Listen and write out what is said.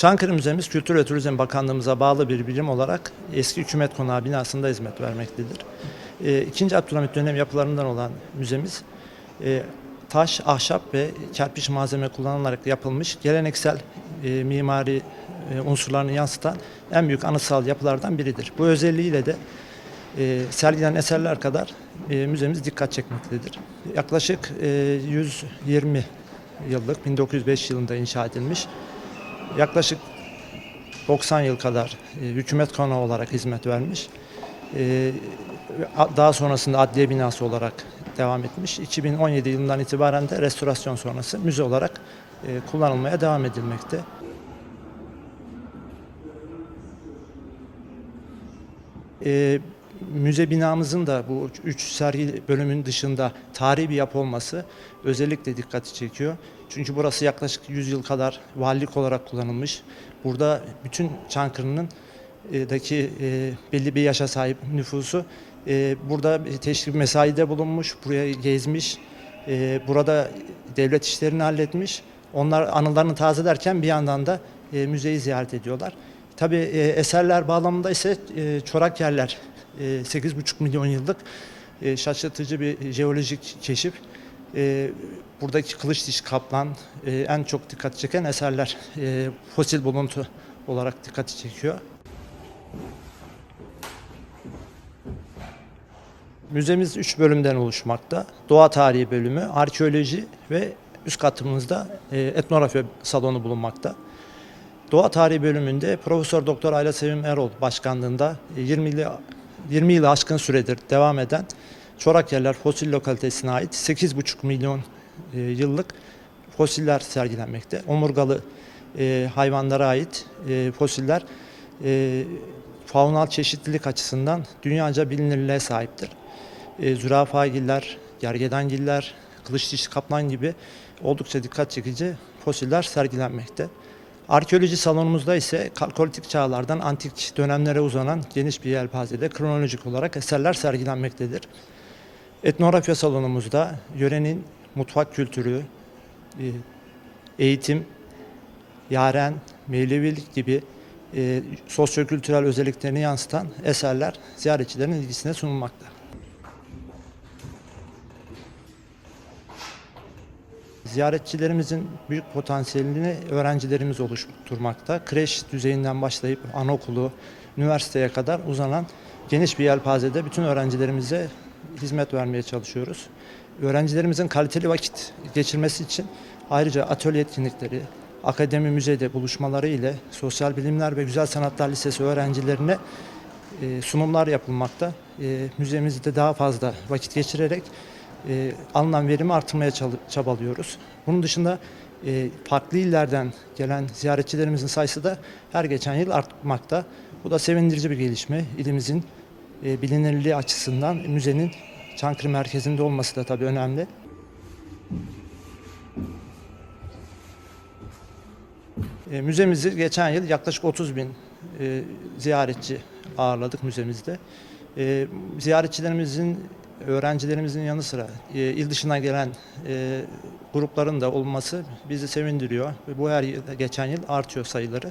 Çankırı Müzemiz Kültür ve Turizm Bakanlığımıza bağlı bir birim olarak eski hükümet konağı binasında hizmet vermektedir. E, İkinci Abdülhamit dönem yapılarından olan müzemiz e, taş, ahşap ve kerpiç malzeme kullanılarak yapılmış geleneksel e, mimari e, unsurlarını yansıtan en büyük anıtsal yapılardan biridir. Bu özelliğiyle de e, sergilenen eserler kadar e, müzemiz dikkat çekmektedir. Yaklaşık e, 120 yıllık 1905 yılında inşa edilmiş. Yaklaşık 90 yıl kadar e, hükümet konağı olarak hizmet vermiş. E, daha sonrasında adliye binası olarak devam etmiş. 2017 yılından itibaren de restorasyon sonrası müze olarak e, kullanılmaya devam edilmekte. E, müze binamızın da bu üç sergi bölümün dışında tarihi bir yapı olması özellikle dikkati çekiyor. Çünkü burası yaklaşık 100 yıl kadar valilik olarak kullanılmış. Burada bütün Çankırı'nın e, daki e, belli bir yaşa sahip nüfusu e, burada teşrif mesaide bulunmuş, buraya gezmiş, burada devlet işlerini halletmiş. Onlar anılarını tazelerken bir yandan da müzeyi ziyaret ediyorlar. Tabii eserler bağlamında ise çorak yerler 8,5 milyon yıllık e, şaşırtıcı bir jeolojik keşif. E, buradaki kılıç diş kaplan e, en çok dikkat çeken eserler e, fosil buluntu olarak dikkati çekiyor. Müzemiz 3 bölümden oluşmakta. Doğa tarihi bölümü, arkeoloji ve üst katımızda etnografya salonu bulunmakta. Doğa tarihi bölümünde Profesör Doktor Ayla Sevim Erol başkanlığında e, 20 yılı 20 yılı aşkın süredir devam eden Çorak Yerler Fosil Lokalitesi'ne ait 8,5 milyon e, yıllık fosiller sergilenmekte. Omurgalı e, hayvanlara ait e, fosiller faunal çeşitlilik açısından dünyaca bilinirliğe sahiptir. E, zürafagiller, gergedangiller, kılıç dişi kaplan gibi oldukça dikkat çekici fosiller sergilenmekte. Arkeoloji salonumuzda ise kalkolitik çağlardan antik dönemlere uzanan geniş bir yelpazede kronolojik olarak eserler sergilenmektedir. Etnografya salonumuzda yörenin mutfak kültürü, e, eğitim, yaren, mevlevilik gibi e, sosyokültürel özelliklerini yansıtan eserler ziyaretçilerin ilgisine sunulmakta. Ziyaretçilerimizin büyük potansiyelini öğrencilerimiz oluşturmakta. Kreş düzeyinden başlayıp anaokulu, üniversiteye kadar uzanan geniş bir yelpazede bütün öğrencilerimize hizmet vermeye çalışıyoruz. Öğrencilerimizin kaliteli vakit geçirmesi için ayrıca atölye etkinlikleri, akademi müzede buluşmaları ile Sosyal Bilimler ve Güzel Sanatlar Lisesi öğrencilerine e, sunumlar yapılmakta. E, müzemizde daha fazla vakit geçirerek e, alınan verimi artırmaya çabalıyoruz. Bunun dışında e, farklı illerden gelen ziyaretçilerimizin sayısı da her geçen yıl artmakta. Bu da sevindirici bir gelişme. İlimizin e, bilinirliği açısından müzenin Çankırı merkezinde olması da tabii önemli. E, müzemizi geçen yıl yaklaşık 30 bin e, ziyaretçi ağırladık müzemizde. E, ziyaretçilerimizin, öğrencilerimizin yanı sıra e, il dışından gelen e, grupların da olması bizi sevindiriyor. Bu her geçen yıl artıyor sayıları.